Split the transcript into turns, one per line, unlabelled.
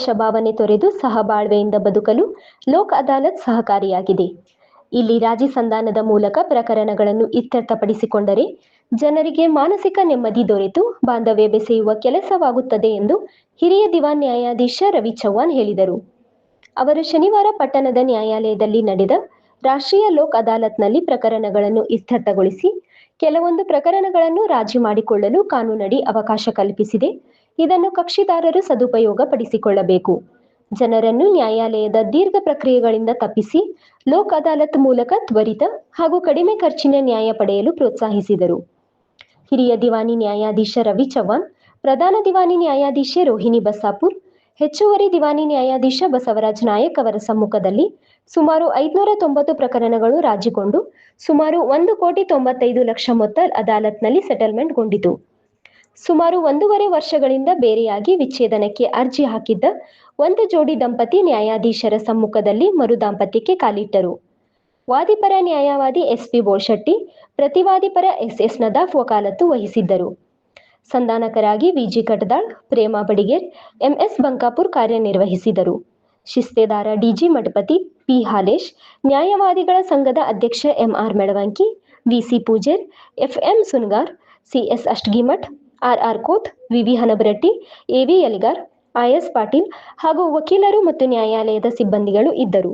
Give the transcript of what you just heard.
ದ್ವೇಷ ಭಾವನೆ ತೊರೆದು ಸಹಬಾಳ್ವೆಯಿಂದ ಬದುಕಲು ಲೋಕ್ ಅದಾಲತ್ ಸಹಕಾರಿಯಾಗಿದೆ. ಇಲ್ಲಿ ರಾಜಿ ಸಂಧಾನದ ಮೂಲಕ ಪ್ರಕರಣಗಳನ್ನು ಇತ್ಯರ್ಥಪಡಿಸಿಕೊಂಡರೆ ಜನರಿಗೆ ಮಾನಸಿಕ ನೆಮ್ಮದಿ ದೊರೆತು ಬಾಂಧವ್ಯ ಬೆಸೆಯುವ ಕೆಲಸವಾಗುತ್ತದೆ ಎಂದು ಹಿರಿಯ ದಿವಾನ್ ನ್ಯಾಯಾಧೀಶ ರವಿ ಚೌಹಾಣ್ ಹೇಳಿದರು. ಅವರು ಶನಿವಾರ ಪಟ್ಟಣದ ನ್ಯಾಯಾಲಯದಲ್ಲಿ ನಡೆದ ರಾಷ್ಟ್ರೀಯ ಲೋಕ್ ಅದಾಲತ್ನಲ್ಲಿ ಪ್ರಕರಣಗಳನ್ನು ಇತ್ಯರ್ಥಗೊಳಿಸಿ ಕೆಲವೊಂದು ಪ್ರಕರಣಗಳನ್ನು ರಾಜಿ ಮಾಡಿಕೊಳ್ಳಲು ಕಾನೂನಡಿ ಅವಕಾಶ ಕಲ್ಪಿಸಿದೆ. ಇದನ್ನು ಕಕ್ಷಿದಾರರು ಸದುಪಯೋಗ ಪಡಿಸಿಕೊಳ್ಳಬೇಕು ಜನರನ್ನು ನ್ಯಾಯಾಲಯದ ದೀರ್ಘ ಪ್ರಕ್ರಿಯೆಗಳಿಂದ ತಪ್ಪಿಸಿ ಲೋಕ್ ಅದಾಲತ್ ಮೂಲಕ ತ್ವರಿತ ಹಾಗೂ ಕಡಿಮೆ ಖರ್ಚಿನ ನ್ಯಾಯ ಪಡೆಯಲು ಪ್ರೋತ್ಸಾಹಿಸಿದರು. ಹಿರಿಯ ದಿವಾನಿ ನ್ಯಾಯಾಧೀಶ ರವಿ ಚವ್ಹಾಣ್, ಪ್ರಧಾನ ದಿವಾನಿ ನ್ಯಾಯಾಧೀಶೆ ರೋಹಿಣಿ ಬಸ್ಸಾಪುರ್ ಹೆಚ್ಚುವರಿ ದಿವಾನಿ ನ್ಯಾಯಾಧೀಶ ಬಸವರಾಜ್ ನಾಯಕ್ ಅವರ ಸಮ್ಮುಖದಲ್ಲಿ ಸುಮಾರು ಐದುನೂರ ತೊಂಬತ್ತು ಪ್ರಕರಣಗಳು ರಾಜಿಕೊಂಡು ಸುಮಾರು ಒಂದು ಕೋಟಿ ತೊಂಬತ್ತೈದು ಲಕ್ಷ ಮೊತ್ತ ಅದಾಲತ್ನಲ್ಲಿ ಸೆಟಲ್ಮೆಂಟ್ಗೊಂಡಿತು ಸುಮಾರು ಒಂದೂವರೆ ವರ್ಷಗಳಿಂದ ಬೇರೆಯಾಗಿ ವಿಚ್ಛೇದನಕ್ಕೆ ಅರ್ಜಿ ಹಾಕಿದ್ದ ಒಂದು ಜೋಡಿ ದಂಪತಿ ನ್ಯಾಯಾಧೀಶರ ಸಮ್ಮುಖದಲ್ಲಿ ಮರು ದಾಂಪತ್ಯಕ್ಕೆ ಕಾಲಿಟ್ಟರು. ವಾದಿಪರ ನ್ಯಾಯವಾದಿ ಎಸ್ಪಿ ಬೋಳ್ಶೆಟ್ಟಿ, ಪ್ರತಿವಾದಿ ಪರ ಎಸ್ಎಸ್ ನದಾಫ್ ವಕಾಲತ್ತು ವಹಿಸಿದ್ದರು. ಸಂಧಾನಕರಾಗಿ ವಿಜಿ ಕಟದಾಳ್, ಪ್ರೇಮಾ ಬಡಿಗೇರ್, ಎಂಎಸ್ ಬಂಕಾಪುರ್ ಕಾರ್ಯನಿರ್ವಹಿಸಿದರು. ಶಿಸ್ತೆದಾರ ಡಿಜಿ ಮಠಪತಿ ಪಿ ಹಾಲೇಶ್, ನ್ಯಾಯವಾದಿಗಳ ಸಂಘದ ಅಧ್ಯಕ್ಷ MR Melavanki VC Pujer FM Sungar CS Ashtagimath, R Koth VV Hanabaratti AV Yaligar IS Patil ಹಾಗೂ ವಕೀಲರು ಮತ್ತು ನ್ಯಾಯಾಲಯದ ಸಿಬ್ಬಂದಿಗಳು ಇದ್ದರು.